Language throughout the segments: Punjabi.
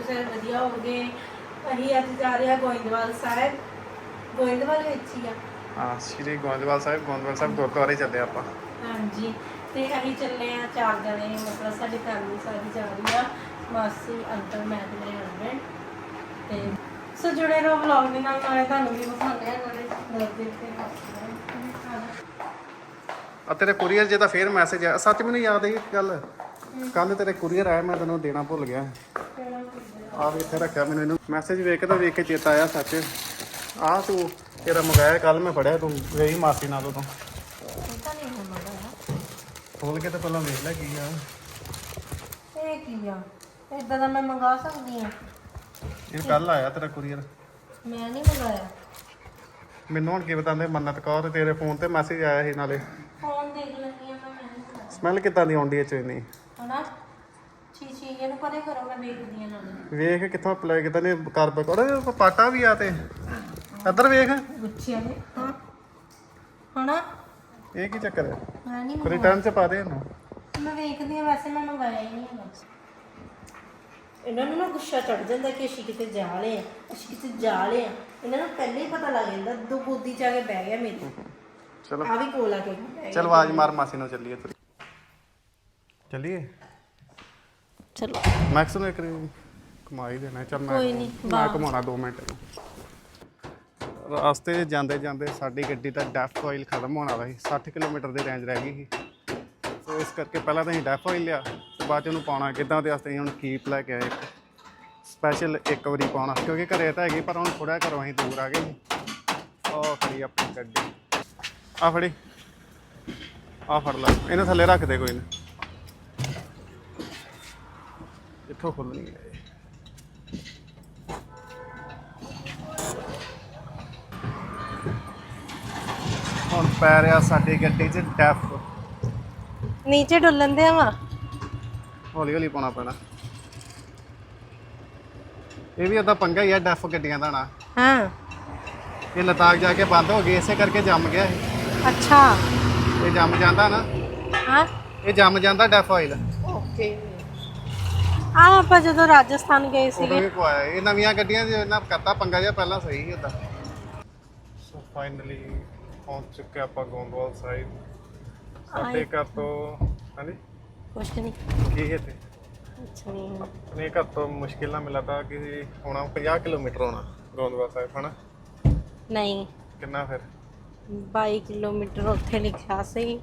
ਤੋਂ ਸਾਰੇ ਵਧੀਆ ਹੋਣਗੇ ਅਸੀਂ ਅੱਜ ਜਾ ਰਹੇ ਹਾਂ ਗੋਇੰਦਵਾਲ ਸਾਹਿਬ। ਗੋਇੰਦਵਾਲ ਵਿੱਚ ਹੀ ਆ। ਹਾਂ ਸ਼੍ਰੀ ਗੋਇੰਦਵਾਲ ਸਾਹਿਬ ਗੋਇੰਦਵਾਲ ਸਾਹਿਬ ਗੁਰਦੁਆਰੇ ਚੱਲੇ ਆਪਾਂ। ਹਾਂਜੀ ਤੇ ਅਸੀਂ ਚੱਲੇ ਆ ਚਾਰ ਜਣੇ ਮਤਲਬ ਸਾਡੀ ਫੈਮਿਲੀ ਸਾਰੀ ਜਾ ਰਹੀ ਆ। ਮਾਸੀ ਅੰਕਲ ਮੈਂ ਤੇ ਮੇਰੇ ਹਸਬੰਡ ਤੇ ਸੋ ਜੁੜੇ ਰਹੋ ਵਲੌਗ ਦੇ ਨਾਲ ਨਾਲੇ ਤੁਹਾਨੂੰ ਵੀ ਵਿਖਾਉਂਦੇ ਆ ਨਾਲੇ ਦੱਸਦੇ ਤੇ ਆ ਤੇਰੇ ਕੁਰੀਅਰ ਜੇ ਤਾਂ ਫੇਰ ਮੈਸੇਜ ਆ। ਸੱਚ ਮੈਨੂੰ ਯਾਦ ਹੈ ਇੱਕ ਗੱਲ। ਕੱਲ ਤੇਰੇ ਕੁਰੀਅਰ ਆਇਆ ਮੈਂ ਤੈਨੂੰ ਦੇਣਾ ਭੁੱਲ ਗਿਆ। ਆ ਵੀ ਇੱਥੇ ਰੱਖਿਆ ਮੈਨੂੰ ਇਹਨੂੰ। ਮੈਸੇਜ ਵੇਖ ਕੇ ਤਾਂ ਵੇਖ ਕੇ ਚੇਤਾ ਆਇਆ ਸੱਚ। ਆ ਤੂੰ ਤੇਰਾ ਮੰਗਾਇਆ ਕੱਲ ਮੈਂ ਫੜਿਆ ਤੂੰ ਗਈ ਮਾਸੀ ਨਾਲ ਉਦੋਂ। ਨਹੀਂ ਖੋਲ ਕੇ ਤਾਂ ਪਹਿਲਾਂ ਵੇਖ ਲੈ ਕੀ ਆ। ਇਹ ਕੀ ਆ? ਇਦਾਂ ਦਾ ਮੈਂ ਮੰਗਾ ਸਕਦੀ ਆ। ਇਹ ਕੱਲ ਆਇਆ ਤੇਰਾ ਕੁਰੀਅਰ ਮੈਂ ਨਹੀਂ ਮੰਗਾਇਆ। ਮੈਨੂੰ ਹੁਣ ਕੀ ਬਤਾਉਂਦੇ ਮੰਨਤ ਕੌਰ ਤੇਰੇ ਫੋਨ ਤੇ ਮੈਸੇਜ ਆਇਆ ਸੀ ਨਾਲੇ। ਫੋਨ ਦੇਖ ਲੈਂਦੀ ਆ ਮੈਂ ਨਹੀਂ ਸਮੈਲ ਕਿੱਦਾਂ ਦੀ ਆਉਂਦੀ ਐ ਚੋਈ ਇਹਨੂੰ ਪਰੇ ਕਰੋ ਮੈਂ ਵੇਖਦੀ ਆ ਨਾਲੇ ਵੇਖ ਕਿੱਥੋਂ ਅਪਲਾਈ ਕਿਦਾਂ ਨੇ ਕਰ ਬਕ ਔਰ ਪਾਟਾ ਵੀ ਆ ਤੇ। ਇੱਧਰ ਵੇਖ। ਗੁੱਛਿਆਂ ਦੇ ਹਾਂ। ਹਨਾ ਇਹ ਕੀ ਚੱਕਰ ਹੈ? ਮੈਂ ਨਹੀਂ ਰਿਟਰਨ ਚ ਪਾ ਦੇ ਇਹਨੂੰ। ਮੈਂ ਵੇਖਦੀ ਆ ਵੈਸੇ ਮੈਂ ਮੰਗਾਇਆ ਹੀ ਨਹੀਂ ਹੈਗਾ। ਇਹਨਾਂ ਨੂੰ ਨਾ ਗੁੱਸਾ ਚੜ ਜਾਂਦਾ ਕਿ ਅਸੀਂ ਕਿਤੇ ਜਾ ਰਹੇ ਆ ਅਸੀਂ ਕਿਤੇ ਜਾ ਰਹੇ ਆ ਇਹਨਾਂ ਨੂੰ ਪਹਿਲੇ ਹੀ ਪਤਾ ਲੱਗ ਜਾਂਦਾ ਦੋ ਗੋਦੀ ਚ ਆ ਕੇ ਬਹਿ ਗਿਆ ਮੇਰੇ। ਚਲੋ। ਆ ਵੀ ਕੋਲ ਆ ਕੇ। ਬਹਿ ਗਿਆ। ਚਲ ਆਵਾਜ਼ ਮਾਰ ਮਾਸੀ ਨੂੰ ਚੱਲੀਏ। ਤੁਰ ਚੱਲੀਏ? ਚਲੋ। ਮੈਕਸ ਨੂੰ ਇੱਕ ਘੁਮਾ ਹੀ ਦੇਣਾ ਚੱਲ ਮੈਂ ਕੋਈ ਨੀ, ਮੈਂ ਘੁਮਾਉਣਾ 2 ਮਿੰਟ। ਰਸਤੇ ਜਾਂਦੇ ਜਾਂਦੇ ਸਾਡੀ ਗੱਡੀ ਦਾ ਡੈਫ ਆਇਲ ਖਤਮ ਹੋਣ ਵਾਲਾ ਸੀ 60 ਕਿਲੋਮੀਟਰ ਦੀ ਰੇਂਜ ਰਹਿ ਗਈ ਸੀ। ਸੋ ਇਸ ਕਰਕੇ ਪਹਿਲਾਂ ਤਾਂ ਅਸੀਂ ਡੈਫ ਆਇਲ ਲਿਆ ਤੇ ਬਾਅਦ 'ਚ ਉਹਨੂੰ ਪਾਉਣਾ ਕਿੱਦਾਂ ਵਾਸਤੇ ਅਸੀਂ ਹੁਣ ਕੀਪ ਲੈ ਕੇ ਆਏ ਸਪੈਸ਼ਲ ਇੱਕ ਵਾਰੀ ਪਾਉਣਾ ਕਿਉਂਕਿ ਘਰੇ ਤਾਂ ਹੈਗੀ ਪਰ ਹੁਣ ਥੋੜਾ ਘਰੋਂ ਅਸੀਂ ਦੂਰ ਆ ਗਏ ਸੀ। ਉਹ ਖੜੀ ਆਪਣੀ ਗੱਡੀ। ਆ ਫੜੀ। ਆ ਫੜ ਲੈ ਇਹਨੂੰ ਥੱਲੇ ਰੱਖ ਦੇ ਕੋਈ ਨਾ। ਇੱਥੋਂ ਖੁੱਲਣੀ ਹੈ। ਹੁਣ ਪੈ ਰਿਹਾ ਸਾਡੀ ਗੱਡੀ 'ਚ ਡੈਫ ਨੀਚੇ ਡੁੱਲਣ ਦੇ ਆਵਾ ਹੌਲੀ ਹੌਲੀ ਪਾਉਣਾ ਪੈਣਾ। ਇਹ ਵੀ ਉਹਦਾ ਪੰਗਾ ਹੀ ਆ ਡੈਫ ਗੱਡੀਆਂ ਦਾ ਨਾ। ਹਾਂ। ਇਹ ਲਤਾਕ ਜਾ ਕੇ ਬੰਦ ਹੋ ਗਈ ਇਸੇ ਕਰਕੇ ਜੰਮ ਗਿਆ ਇਹ। ਅੱਛਾ। ਇਹ ਜੰਮ ਜਾਂਦਾ ਨਾ। ਹਾਂ। ਇਹ ਜੰਮ ਜਾਂਦਾ ਡੈਫ ਆਇਲ ਓਕੇ। ਆ ਆਪਾਂ ਜਦੋਂ ਰਾਜਸਥਾਨ ਗਏ ਉਦੋਂ ਸੀਗੇ। ਵੀ ਪਵਾਇਆ ਇਹ ਨਵੀਆਂ ਗੱਡੀਆਂ ਦੇ ਇਹਨਾਂ ਕਰਤਾ ਪੰਗਾ ਜਿਹਾ ਪਹਿਲਾਂ ਸਹੀ ਸੀ ਉਹਦਾ ਸੋ ਫਾਈਨਲੀ ਪਹੁੰਚ ਚੁੱਕੇ ਆਪਾਂ ਗੋਂਦਵਾਲ ਸਾਹਿਬ। ਸਾਡੇ ਘਰ ਤੋਂ ਹਾਂਜੀ? ਕੁਛ ਨਹੀਂ ਕੀ ਹੈ ਤੇ ਅੱਛਾ ਨਹੀਂ ਆਪਣੇ ਘਰ ਤੋਂ ਮੁਸ਼ਕਿਲ ਨਾਲ ਮਿਲਦਾ ਕਿ ਹੋਣਾ 50 ਕਿਲੋਮੀਟਰ ਹੋਣਾ ਗੋਂਦਵਾਲ ਸਾਹਿਬ ਹਨਾ? ਨਹੀਂ। ਕਿੰਨਾ ਫਿਰ? 22 ਕਿਲੋਮੀਟਰ ਉੱਥੇ ਲਿਖਿਆ ਸੀ।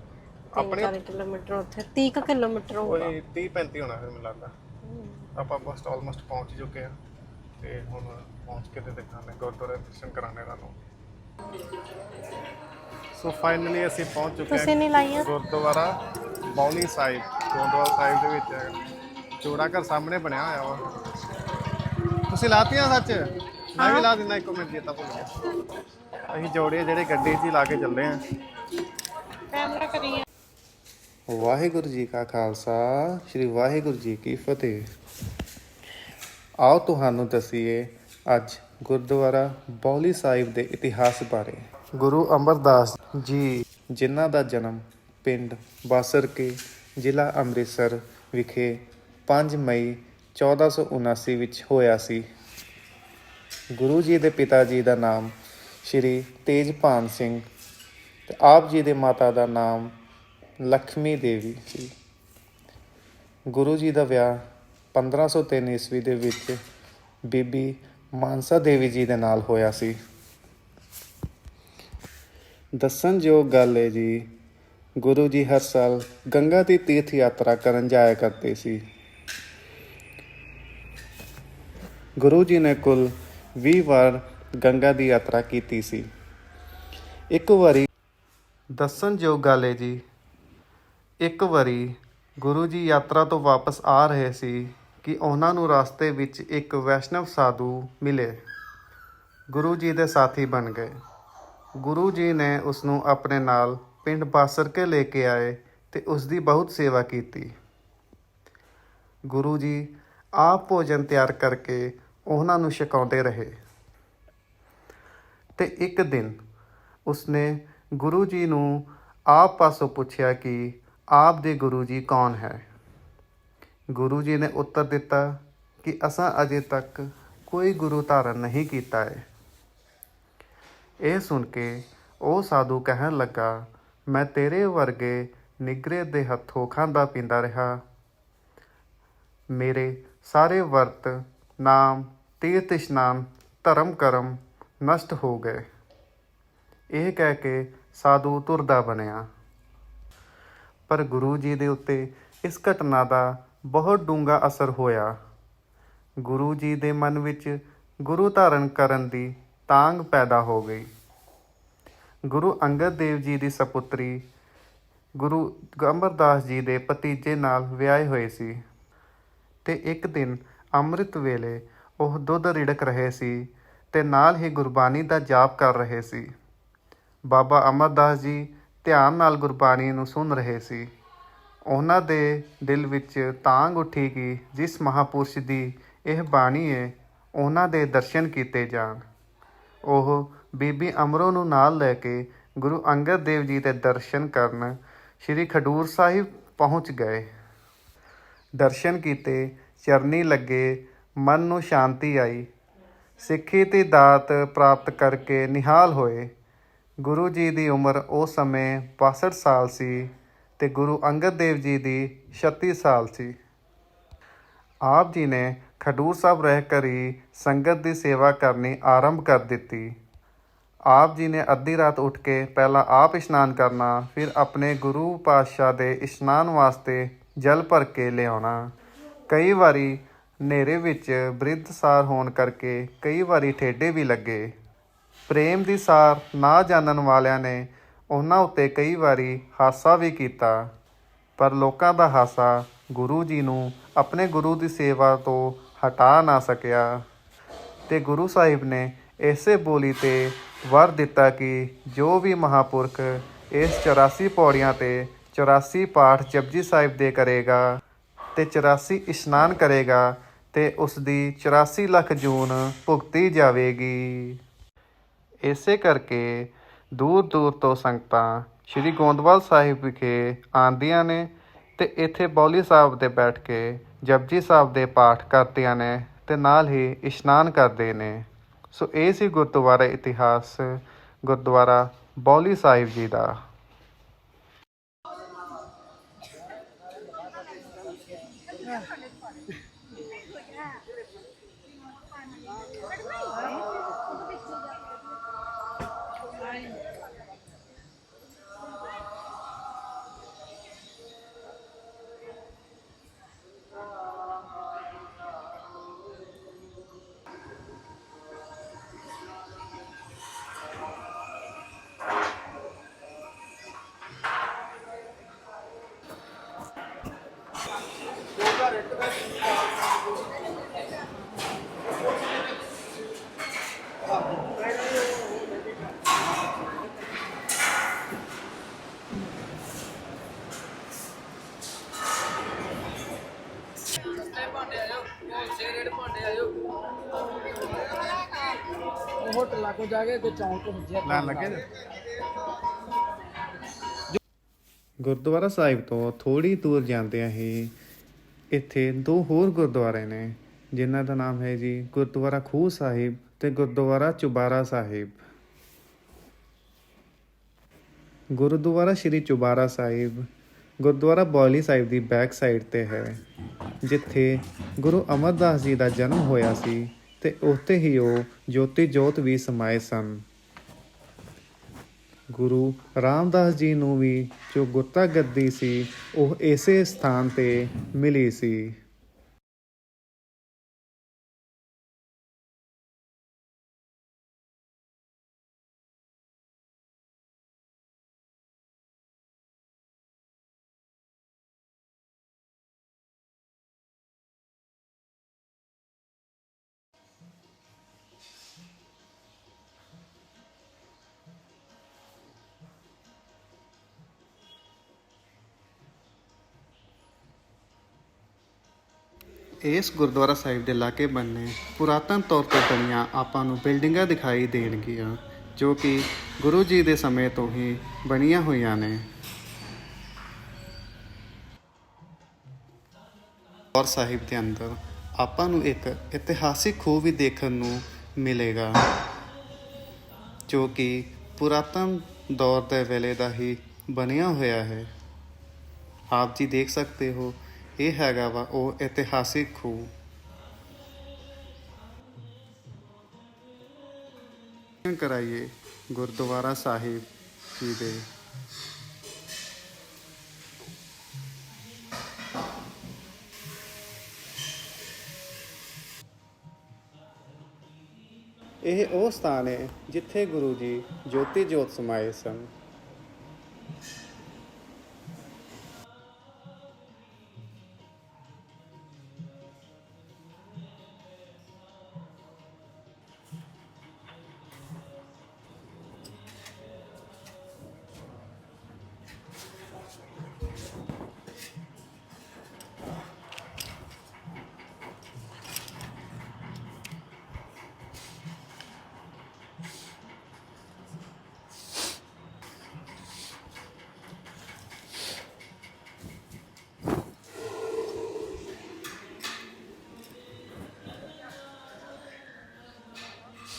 ਆਪਣੇ- 40 ਕਿਲੋਮੀਟਰ ਉੱਥੇ 30 ਕੁ ਕਿਲੋਮੀਟਰ ਹੋਊਗਾ। ਕੋਈ 30 35 ਹੋਣਾ ਫਿਰ ਮੈਨੂੰ ਲੱਗਦਾ ਆਪਾਂ ਬਸ ਆਲਮੋਸਟ ਪਹੁੰਚ ਚੁੱਕੇ ਆ ਤੇ ਹੁਣ ਪਹੁੰਚ ਕੇ ਤੇ ਦਿਖਾਣੇ ਗੁਰਦੁਆਰੇ ਦਰਸ਼ਨ ਕਰਾਣੇ ਤੁਹਾਨੂੰ ਸੋ ਫਾਈਨਲੀ ਅਸੀਂ ਪਹੁੰਚ ਚੁੱਕੇ ਤੁਸੀਂ ਨਹੀਂ ਲਾਈਆਂ? ਗੁਰਦੁਆਰਾ ਬੌਲੀ ਸਾਹਿਬ ਗੁਰਦੁਆਰਾ ਸਾਹਿਬ ਦੇ ਵਿੱਚ। ਹੈਗਾ ਚੋੜਾ ਘਰ ਸਾਹਮਣੇ ਬਣਿਆ ਹੋਇਆ ਵਾ। ਤੁਸੀਂ ਲਾਤੀਆਂ ਸੱਚ? ਮੈਂ ਵੀ ਲਾ ਦਿੰਦਾ ਇੱਕ ਮਿੰਟ ਚੇਤਾ ਭੁੱਲ ਗਿਆ। ਅਸੀਂ ਜੋੜੇ ਜਿਹੜੇ ਗੱਡੀ 'ਚ ਹੀ ਲਾ ਕੇ ਚੱਲੇ ਆਂ ਕੈਮਰਾ ਕਰੀਏ। ਵਾਹਿਗੁਰੂ ਜੀ ਕਾ ਖਾਲਸਾ ਸ੍ਰੀ ਵਾਹਿਗੁਰੂ ਜੀ ਕੀ ਫਤਿਹ। ਆਓ ਤੁਹਾਨੂੰ ਦਸੀਏ ਅੱਜ ਗੁਰਦੁਆਰਾ ਬੌਲੀ ਸਾਹਿਬ ਦੇ ਇਤਿਹਾਸ ਬਾਰੇ। ਗੁਰੂ ਅਮਰਦਾਸ ਜੀ। ਜਿਨ੍ਹਾਂ ਦਾ ਜਨਮ ਪਿੰਡ ਬਾਸਰਕੇ ਜ਼ਿਲ੍ਹਾ ਅੰਮ੍ਰਿਤਸਰ ਵਿਖੇ 5 ਮਈ 1479 ਵਿੱਚ ਹੋਇਆ ਸੀ। ਗੁਰੂ ਜੀ ਦੇ ਪਿਤਾ ਜੀ ਦਾ ਨਾਮ ਸ਼੍ਰੀ ਤੇਜਭਾਨ ਸਿੰਘ ਤੇ ਆਪ ਜੀ ਦੇ ਮਾਤਾ ਦਾ ਨਾਮ ਲక్ష్ਮੀ ਦੇਵੀ ਸੀ। ਗੁਰੂ ਜੀ ਦਾ ਵਿਆਹ 1503 ਈਸਵੀ ਦੇ ਵਿੱਚ ਬੀਬੀ ਮਾਨਸਾ ਦੇਵੀ ਜੀ ਦੇ ਨਾਲ ਹੋਇਆ ਸੀ। ਦੱਸਣਯੋਗ ਗੱਲ ਹੈ ਜੀ, ਗੁਰੂ ਜੀ ਹਰ ਸਾਲ ਗੰਗਾ ਦੀ ਤੀਰਥ ਯਾਤਰਾ ਕਰਨ ਜਾਇਆ ਕਰਦੇ ਸੀ। ਗੁਰੂ ਜੀ ਨੇ ਕੁੱਲ 20 ਵਾਰ ਗੰਗਾ ਦੀ ਯਾਤਰਾ ਕੀਤੀ ਸੀ। ਇੱਕ ਵਾਰੀ ਦੱਸਣਯੋਗ ਗੱਲ ਹੈ ਜੀ, ਇੱਕ ਵਾਰੀ ਗੁਰੂ ਜੀ ਯਾਤਰਾ ਤੋਂ ਵਾਪਸ ਆ ਰਹੇ ਸੀ। ਕਿ ਉਹਨਾਂ ਨੂੰ ਰਸਤੇ ਵਿੱਚ ਇੱਕ ਵੈਸ਼ਨਵ ਸਾਧੂ ਮਿਲੇ। ਗੁਰੂ ਜੀ ਦੇ ਸਾਥੀ ਬਣ ਗਏ। ਗੁਰੂ ਜੀ ਨੇ ਉਸ ਨੂੰ ਆਪਣੇ ਨਾਲ ਪਿੰਡ ਬਾਸਰ ਕੇ ਲੈ ਕੇ ਆਏ ਤੇ ਉਸ ਦੀ ਬਹੁਤ ਸੇਵਾ ਕੀਤੀ। ਗੁਰੂ ਜੀ ਆਪ ਭੋਜਨ ਤਿਆਰ ਕਰਕੇ ਉਹਨਾਂ ਨੂੰ ਛਕਾਉਂਦੇ ਰਹੇ। ਤੇ ਇੱਕ ਦਿਨ ਉਸਨੇ ਗੁਰੂ ਜੀ ਨੂੰ ਆਪ ਪਾਸੋਂ ਪੁੱਛਿਆ ਕਿ ਆਪ ਦੇ ਗੁਰੂ ਜੀ ਕੌਣ ਹੈ? ਗੁਰੂ ਜੀ ਨੇ ਉੱਤਰ ਦਿੱਤਾ ਕਿ ਅਸਾਂ ਅਜੇ ਤੱਕ ਕੋਈ ਗੁਰੂ ਧਾਰਨ ਨਹੀਂ ਕੀਤਾ ਹੈ ਇਹ ਸੁਣ ਕੇ ਉਹ ਸਾਧੂ ਕਹਿਣ ਲੱਗਾ, ਮੈਂ ਤੇਰੇ ਵਰਗੇ ਨਿਗਰੇ ਦੇ ਹੱਥੋਂ ਖਾਂਦਾ ਪੀਂਦਾ ਰਿਹਾ। ਮੇਰੇ ਸਾਰੇ ਵਰਤ, ਨਾਮ, ਤੀਰਥ ਇਸ਼ਨਾਨ, ਧਰਮ ਕਰਮ ਨਸ਼ਟ ਹੋ ਗਏ। ਇਹ ਕਹਿ ਕੇ ਸਾਧੂ ਤੁਰਦਾ ਬਣਿਆ। ਪਰ ਗੁਰੂ ਜੀ ਦੇ ਉੱਤੇ ਇਸ ਘਟਨਾ ਦਾ ਬਹੁਤ ਡੂੰਘਾ ਅਸਰ ਹੋਇਆ। ਗੁਰੂ ਜੀ ਦੇ ਮਨ ਵਿੱਚ ਗੁਰੂ ਧਾਰਨ ਕਰਨ ਦੀ ਤਾਂਗ ਪੈਦਾ ਹੋ ਗਈ। ਗੁਰੂ ਅੰਗਦ ਦੇਵ ਜੀ ਦੀ ਸਪੁੱਤਰੀ ਗੁਰੂ ਅਮਰਦਾਸ ਜੀ ਦੇ ਭਤੀਜੇ ਨਾਲ ਵਿਆਹੇ ਹੋਏ ਸੀ ਤੇ ਇੱਕ ਦਿਨ ਅੰਮ੍ਰਿਤ ਵੇਲੇ ਉਹ ਦੁੱਧ ਰਿੜਕ ਰਹੇ ਸੀ ਤੇ ਨਾਲ ਹੀ ਗੁਰਬਾਣੀ ਦਾ ਜਾਪ ਕਰ ਰਹੇ ਸੀ। ਬਾਬਾ ਅਮਰਦਾਸ ਜੀ ਧਿਆਨ ਨਾਲ ਗੁਰਬਾਣੀ ਨੂੰ ਸੁਣ ਰਹੇ ਸੀ। ਉਹਨਾਂ ਦੇ ਦਿਲ ਵਿੱਚ ਤਾਂਗ ਉੱਠੀ ਕਿ ਜਿਸ ਮਹਾਪੁਰਸ਼ ਦੀ ਇਹ ਬਾਣੀ ਹੈ ਉਹਨਾਂ ਦੇ ਦਰਸ਼ਨ ਕੀਤੇ ਜਾਣ। ਉਹ ਬੀਬੀ ਅਮਰੋ ਨੂੰ ਨਾਲ ਲੈ ਕੇ ਗੁਰੂ ਅੰਗਦ ਦੇਵ ਜੀ ਦੇ ਦਰਸ਼ਨ ਕਰਨ ਸ੍ਰੀ ਖਡੂਰ ਸਾਹਿਬ ਪਹੁੰਚ ਗਏ। ਦਰਸ਼ਨ ਕੀਤੇ, ਚਰਨੀ ਲੱਗੇ, ਮਨ ਨੂੰ ਸ਼ਾਂਤੀ ਆਈ। ਸਿੱਖੀ ਦੀ ਦਾਤ ਪ੍ਰਾਪਤ ਕਰਕੇ ਨਿਹਾਲ ਹੋਏ। ਗੁਰੂ ਜੀ ਦੀ ਉਮਰ ਉਸ ਸਮੇਂ 62 ਸਾਲ ਸੀ। ਤੇ ਗੁਰੂ ਅੰਗਦ ਦੇਵ ਜੀ ਦੀ 36 ਸਾਲ ਸੀ। ਆਪ ਜੀ ਨੇ ਖਡੂਰ ਸਾਹਿਬ ਰਹਿ ਕਰ ਹੀ ਸੰਗਤ ਦੀ ਸੇਵਾ ਕਰਨੀ ਆਰੰਭ ਕਰ ਦਿੱਤੀ। ਆਪ ਜੀ ਨੇ ਅੱਧੀ ਰਾਤ ਉੱਠ ਕੇ ਪਹਿਲਾਂ ਆਪ ਇਸ਼ਨਾਨ ਕਰਨਾ, ਫਿਰ ਆਪਣੇ ਗੁਰੂ ਪਾਤਸ਼ਾਹ ਦੇ ਇਸ਼ਨਾਨ ਵਾਸਤੇ ਜਲ ਭਰ ਕੇ ਲਿਆਉਣਾ। ਕਈ ਵਾਰੀ ਹਨੇਰੇ ਵਿੱਚ ਬ੍ਰਿਧ ਸਾਰ ਹੋਣ ਕਰਕੇ ਕਈ ਵਾਰੀ ਠੇਡੇ ਵੀ ਲੱਗੇ। ਪ੍ਰੇਮ ਦੀ ਸਾਰ ਨਾ ਜਾਣਨ ਵਾਲਿਆਂ ਨੇ ਉਹਨਾਂ ਉੱਤੇ ਕਈ ਵਾਰੀ ਹਾਸਾ ਵੀ ਕੀਤਾ, ਪਰ ਲੋਕਾਂ ਦਾ ਹਾਸਾ ਗੁਰੂ ਜੀ ਨੂੰ ਆਪਣੇ ਗੁਰੂ ਦੀ ਸੇਵਾ ਤੋਂ ਹਟਾ ਨਾ ਸਕਿਆ। ਤੇ ਗੁਰੂ ਸਾਹਿਬ ਨੇ ਇਸੇ ਬੋਲੀ ਤੇ ਵਰ ਦਿੱਤਾ ਕਿ ਜੋ ਵੀ ਮਹਾਪੁਰਖ ਇਸ 84 ਪੌੜੀਆਂ ਤੇ 84 ਪਾਠ ਜਪਜੀ ਸਾਹਿਬ ਦੇ ਕਰੇਗਾ ਤੇ 84 ਇਸ਼ਨਾਨ ਕਰੇਗਾ ਤੇ ਉਸ ਦੀ 84 ਲੱਖ ਜੂਨ ਭੁਗਤੀ ਜਾਵੇਗੀ। ਇਸੇ ਕਰਕੇ ਦੂਰ ਦੂਰ ਤੋਂ ਸੰਗਤਾਂ ਸ੍ਰੀ ਗੋਂਦਵਾਲ ਸਾਹਿਬ ਵਿਖੇ ਆਉਂਦੀਆਂ ਨੇ ਤੇ ਇੱਥੇ ਬੌਲੀ ਸਾਹਿਬ ਤੇ ਬੈਠ ਕੇ ਜਪਜੀ ਸਾਹਿਬ ਦੇ ਪਾਠ ਕਰਦੀਆਂ ਨੇ ਤੇ ਨਾਲ ਹੀ ਇਸ਼ਨਾਨ ਕਰਦੇ ਨੇ। ਸੋ ਇਹ ਸੀ ਗੁਰਦੁਆਰਾ ਇਤਿਹਾਸ, ਗੁਰਦੁਆਰਾ ਬੌਲੀ ਸਾਹਿਬ ਜੀ ਦਾ। ਹੋਟਲਾਂ ਕੋ ਜਾ ਕੇ ਕੋ ਚੌਂਕ ਕੋ ਲੈਣ ਲੱਗੇ ਗੁਰਦੁਆਰਾ ਸਾਹਿਬ ਤੋਂ ਥੋੜੀ ਦੂਰ ਜਾਂਦਿਆਂ ਹੀ ਇੱਥੇ ਦੋ ਹੋਰ ਗੁਰਦੁਆਰੇ ਨੇ, ਜਿਨ੍ਹਾਂ ਦਾ ਨਾਮ ਹੈ ਜੀ ਗੁਰਦੁਆਰਾ ਖੂਹ ਸਾਹਿਬ ਤੇ ਗੁਰਦੁਆਰਾ ਚੁਬਾਰਾ ਸਾਹਿਬ। ਗੁਰਦੁਆਰਾ ਸ਼੍ਰੀ ਚੁਬਾਰਾ ਸਾਹਿਬ, ਗੁਰਦੁਆਰਾ ਬੌਲੀ ਸਾਹਿਬ ਦੀ ਬੈਕ ਸਾਈਡ ਤੇ ਹੈ, ਜਿੱਥੇ ਗੁਰੂ ਅਮਰਦਾਸ ਜੀ ਦਾ ਜਨਮ ਹੋਇਆ ਸੀ ਤੇ ਉੱਥੇ ਹੀ ਉਹ ਜੋਤੀ ਜੋਤ ਵੀ ਸਮਾਏ ਸਨ। ਗੁਰੂ ਰਾਮਦਾਸ ਜੀ ਨੂੰ ਵੀ ਜੋ ਗੁਰਤਾ ਗੱਦੀ ਸੀ, ਉਹ ਇਸੇ ਸਥਾਨ ਤੇ ਮਿਲੀ ਸੀ। ਇਸ ਗੁਰਦੁਆਰਾ ਸਾਹਿਬ ਦੇ ਲਾਗੇ ਬੰਨੇ ਪੁਰਾਤਨ ਤੌਰ ਤੇ ਬਣੀਆਂ ਆਪਾਂ ਨੂੰ ਬਿਲਡਿੰਗਾਂ ਦਿਖਾਈ ਦੇਣਗੀਆਂ, ਜੋ ਕਿ ਗੁਰੂ ਜੀ ਦੇ ਸਮੇਂ ਤੋਂ ਹੀ ਬਣੀਆਂ ਹੋਈਆਂ ਨੇ। ਔਰ ਸਾਹਿਬ ਦੇ ਅੰਦਰ ਆਪਾਂ ਨੂੰ ਇੱਕ ਇਤਿਹਾਸਿਕ ਖੂਹ ਵੀ ਦੇਖਣ ਨੂੰ ਮਿਲੇਗਾ, ਜੋ ਕਿ ਪੁਰਾਤਨ ਦੌਰ ਦੇ ਵੇਲੇ ਦਾ ਹੀ ਬਣਿਆ ਹੋਇਆ ਹੈ। ਆਪ ਜੀ ਦੇਖ ਸਕਦੇ ਹੋ ਇਹ ਹੈਗਾ ਵਾ, ਉਹ ਇਤਿਹਾਸਿਕ ਖੂਹ। ਕਰਾਈਏ ਗੁਰਦੁਆਰਾ ਸਾਹਿਬ ਜੀ ਦੇ। ਇਹ ਉਹ ਸਥਾਨ ਹੈ ਜਿੱਥੇ ਗੁਰੂ ਜੀ ਜੋਤੀ ਜੋਤ ਸਮਾਏ ਸਨ।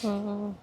ਹੂੰ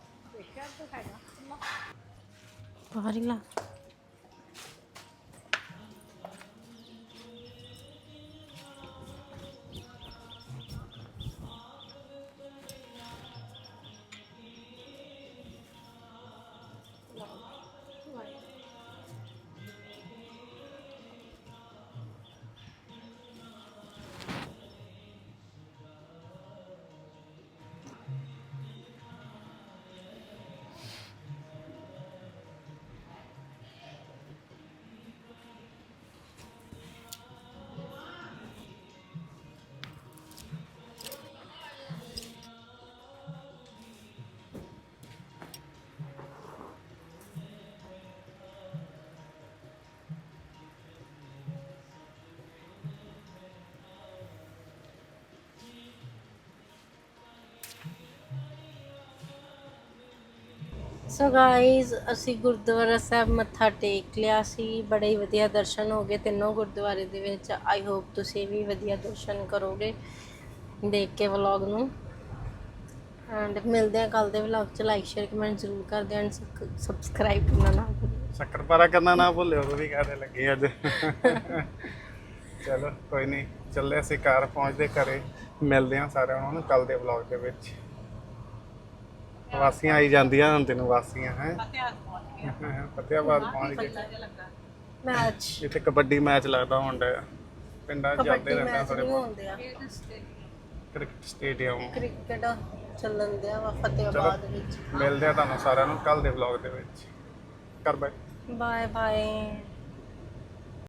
ਸੋ ਗਾਇਜ਼ ਅਸੀਂ ਗੁਰਦੁਆਰਾ ਸਾਹਿਬ ਮੱਥਾ ਟੇਕ ਲਿਆ ਸੀ। ਬੜੇ ਹੀ ਵਧੀਆ ਦਰਸ਼ਨ ਹੋ ਗਏ ਤਿੰਨੋਂ ਗੁਰਦੁਆਰੇ ਦੇ ਵਿੱਚ। ਆਈ ਹੋਪ ਤੁਸੀਂ ਵੀ ਵਧੀਆ ਦਰਸ਼ਨ ਕਰੋਗੇ ਦੇਖ ਕੇ ਵਲੌਗ ਨੂੰ। ਐਂਡ ਮਿਲਦੇ ਆ ਕੱਲ ਦੇ ਵਲੌਗ ਚ। ਲਾਈਕ ਸ਼ੇਅਰ ਕਮੈਂਟ ਜ਼ਰੂਰ ਕਰ ਦਿਓ ਐਂਡ ਸਬਸਕ੍ਰਾਈਬ ਕਰਨਾ ਨਾ ਭੁੱਲਿਓ ਸ਼ੱਕਰਪਾਰਾ ਕਰਨਾ ਨਾ ਭੁੱਲਿਓ, ਉਹ ਵੀ ਕਾਹਦੇ ਲੱਗੇ ਅੱਜ। ਚਲੋ, ਕੋਈ ਨਹੀਂ। ਚੱਲੇ ਅਸੀਂ ਘਰ, ਪਹੁੰਚਦੇ ਘਰੇ। ਮਿਲਦੇ ਹਾਂ ਸਾਰਿਆਂ ਨੂੰ ਕੱਲ ਦੇ ਵਲੌਗ ਦੇ ਵਿੱਚ। ਵਾਸੀਆਂ ਆਈ ਜਾਂਦੀਆਂ ਹੁਣ ਤੈਨੂੰ ਵਾਸੀਆਂ ਹੈ? ਫਤਿਆਬਾਦ ਪਹੁੰਚ ਗਏ ਮੈਚ। ਇੱਥੇ ਕਬੱਡੀ ਮੈਚ ਲੱਗਦਾ ਹੁੰਦਾ ਹੈ ਪਿੰਡਾਂ 'ਚ ਜਾਂਦੇ ਰਹਿੰਦੇ ਹੁੰਦੇ ਆ ਕ੍ਰਿਕਟ ਸਟੇਡੀਅਮ। ਕ੍ਰਿਕਟ ਚੱਲਣ ਦਿਆ ਵਾ ਫਤਿਆਬਾਦ ਵਿੱਚ। ਮਿਲਦੇ ਆ ਤੁਹਾਨੂੰ ਸਾਰਿਆਂ ਨੂੰ ਕੱਲ ਦੇ ਵਲੌਗ ਦੇ ਵਿੱਚ। ਕਰ ਬਾਈ ਬਾਏ ਬਾਏ